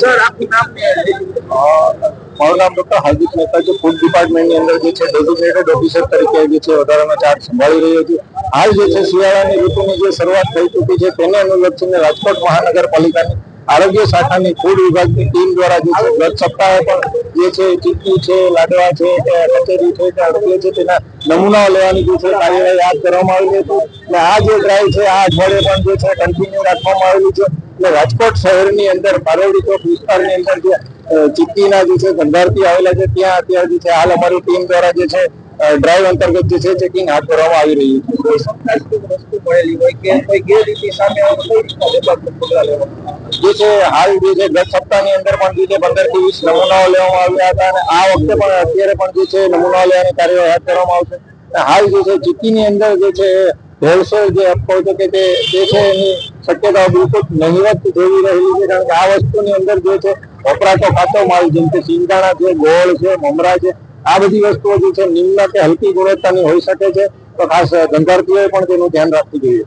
Sir આપનું નામ મારું નામ ડોક્ટર હાર્દિક મહેતા છે. ફૂડ ડિપાર્ટમેન્ટની અંદર જે છે ડેઝિગ્નેટેડ ઓફિસર તરીકે જે છે, વધારાનો ચાર્જ સંભાળી રહ્યો છું. હાલ જે છે, શિયાળાની ઋતુની જે શરૂઆત થઈ ચૂકી છે, તેને અનુલક્ષીને રાજકોટ મહાનગરપાલિકાની આરોગ્ય શાખાની ફૂડ વિભાગની ટીમ દ્વારા જે છે, ગત સપ્તાહે પણ જે છે ચીકી છે, લાડવા છે કચેરી છે, કે છે, તેના નમૂના લેવાની જે છે, કાર્યવાહી હાથ કરવામાં આવેલી હતી. અને આ જે ડ્રાઈવ છે, આ અઠવાડિયે પણ જે છે કન્ટિન્યુ રાખવામાં આવેલી છે. એટલે રાજકોટ શહેરની અંદર પારોડી ચોક વિસ્તારની અંદર જે ચીકીના જે છે, ગંધારથી આવેલા છે, ત્યાં અત્યારે જે છે, હાલ અમારી ટીમ દ્વારા જે છે ડ્રાઈવ અંતર્ગત જે છે ચેકિંગ હાથ ધરવામાં આવી રહ્યું છે. કોઈ શંકાસ્પદ વસ્તુ મળેલી હોય કે કોઈ ગેરરીતિ સામે કઈ પગલાં લેવામાં જે છે, હાલ જે છે, ગત સપ્તાહની અંદર પણ જે છે પંદરથી વીસ નમૂનાઓ લેવામાં આવ્યા હતા અને આ વખતે પણ અત્યારે પણ જે છે, નમૂનાઓ લેવાની કાર્યવાહી હાથ ધરવામાં આવશે. હાલ જે છે ચીકીની અંદર જે છે, ભેળસેળ જે કહો છો કે તે છે, એની શક્યતાઓ બિલકુલ નહિવત જેવી રહેલી છે, કારણ કે આ વસ્તુની અંદર જે છે, વપરાતો ખાતો માલ, જેમ કે સિંગાણા છે, ગોળ છે, મમરા છે, આ બધી વસ્તુઓ જે છે, નિમ્ન કે હલકી ગુણવત્તાની હોઈ શકે છે. તો ખાસ ધંધાર્થીઓએ પણ તેનું ધ્યાન રાખવું જોઈએ.